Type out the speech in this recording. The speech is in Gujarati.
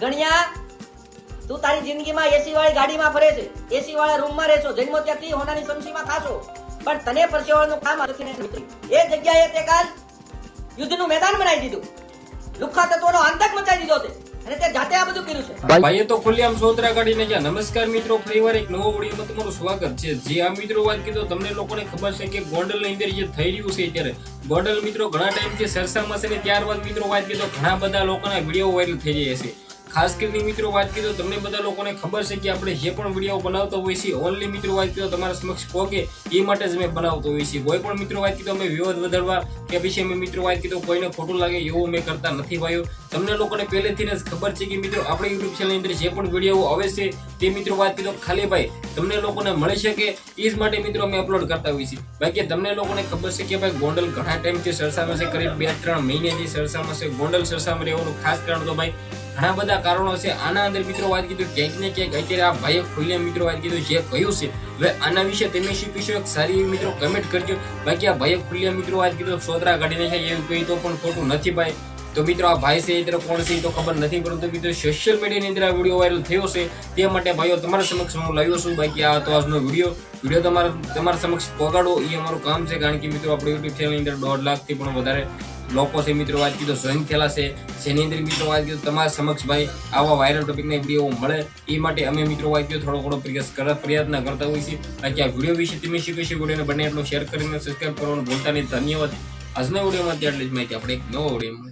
ગણ્યા, તું તારી જિંદગીમાં એસી વાળી ગાડીમાં ફરે છે એસી વાળા રૂમમાં રહેશો, જન્મો ત્યાંથી હોનાની સમસીમાં ખાશો. પણ તને પરસેવાનું કામ નથી. એ જગ્યાએ તે કાલ યુદ્ધનું મેદાન બનાવી દીધું. લુખા તત્વોનો આતંક મચાવી દીધો તે જાતે આ બધું કર્યું છે. ભાઈએ તો ખુલ્લેઆમ સોતરા કાઢીને ગયા નમસ્કાર મિત્રો, ફરીવાર એક નવો વિડીયોમાં તમારું સ્વાગત છે. જે આ મિત્રો વાત કીધો તમને લોકોને ખબર છે કે ગોંડલની અંદર જે થઈ રહ્યું છે અત્યારે, ગોંડલ મિત્રો ઘણા ટાઈમથી સરસામાં છે ને ત્યારબાદ મિત્રો વાત કીધો ઘણા બધા લોકોના વીડિયો વાયરલ થઈ જાય છે. ખાસ કરીને મિત્રો વાત કીધો તમને બધા લોકોને ખબર છે કે આપણે જે પણ વીડિયો બનાવતો હોય છે ઓનલી મિત્રો વાત કીધો તમારા સમક્ષ પહોંચે એ માટે જ અમે બનાવતો હોય છે કોઈ પણ મિત્રો વાત કીધો અમે વિવાદ વધારવા કે પછી અમે મિત્રો વાત કીધો કોઈને ખોટું લાગે એવું અમે કરતા નથી ભાઈઓ. તમને લોકોને પહેલેથી જ ખબર છે કે મિત્રો આપણે યુટ્યુબ ચેનલની અંદર જે પણ વીડિયો આવે છે, તે મિત્રો વાત કીધો ખાલી ભાઈ તમને લોકોને મળી શકે, એ જ માટે મિત્રો અમે અપલોડ કરતા હોઈએ છીએ. બાકી તમને લોકોને ખબર છે કે ભાઈ ગોંડલ ઘણા ટાઈમથી સરસામાં છે, કરીબ બે ત્રણ મહિનાથી સરસામાં છે. ગોંડલ સરસામાં રહેવાનું ખાસ કારણ તો ભાઈ ઘણા બધા કારણો છે. આના અંદર મિત્રો વાત કીધું ક્યાંક ને ક્યાંક અત્યારે આ ભાઈએ ખુલ્લે મિત્રો વાત કીધું જે કહ્યું છે. હવે આના વિશે તમે શું કહેશો? એક સારી એવી મિત્રો કમેન્ટ કરજો. બાકી આ ભાઈએ ખુલ્લે મિત્રો વાત કીધું સોતરા કાઢીને છે, એવું કહી તો પણ ખોટું નથી ભાઈ. તો મિત્રો આ ભાઈ છે, એ કોણ છે એ તો ખબર નથી, પરંતુ મિત્રો સોશિયલ મીડિયાની અંદર આ વીડિયો વાયરલ થયો છે. તે માટે ભાઈઓ તમારા સમક્ષ હું લાવ્યો છું. બાકી આ તો આજનો વીડિયો વીડિયો તમારા તમારા સમક્ષ પહોંચાડો એ અમારું કામ છે, કારણ કે મિત્રો આપણે યુટ્યુબ ચેનલની અંદર દોઢ લાખથી પણ વધારે લોકો છે મિત્રો વાત કીધું જોઈન થયેલા છે. જેની અંદર મિત્રો વાત કીધું તમારા સમક્ષ ભાઈ આવા વાયરલ ટોપિકના વીડિયો મળે. એ માટે અમે મિત્રો વાત કીધું થોડો ઘણો પ્રયાસ કરવા પ્રયત્ન કરતા હોઈએ છીએ. બાકી આ વીડિયો વિશે તમે શું કહેશો વિડીયોને બને એટલો શેર કરીને સબસ્ક્રાઈબ કરવાનું ભૂલતા નહીં. ધન્યવાદ. આજના વિડીયોમાં એટલી જ માહિતી. આપણે એક નવો વીડિયો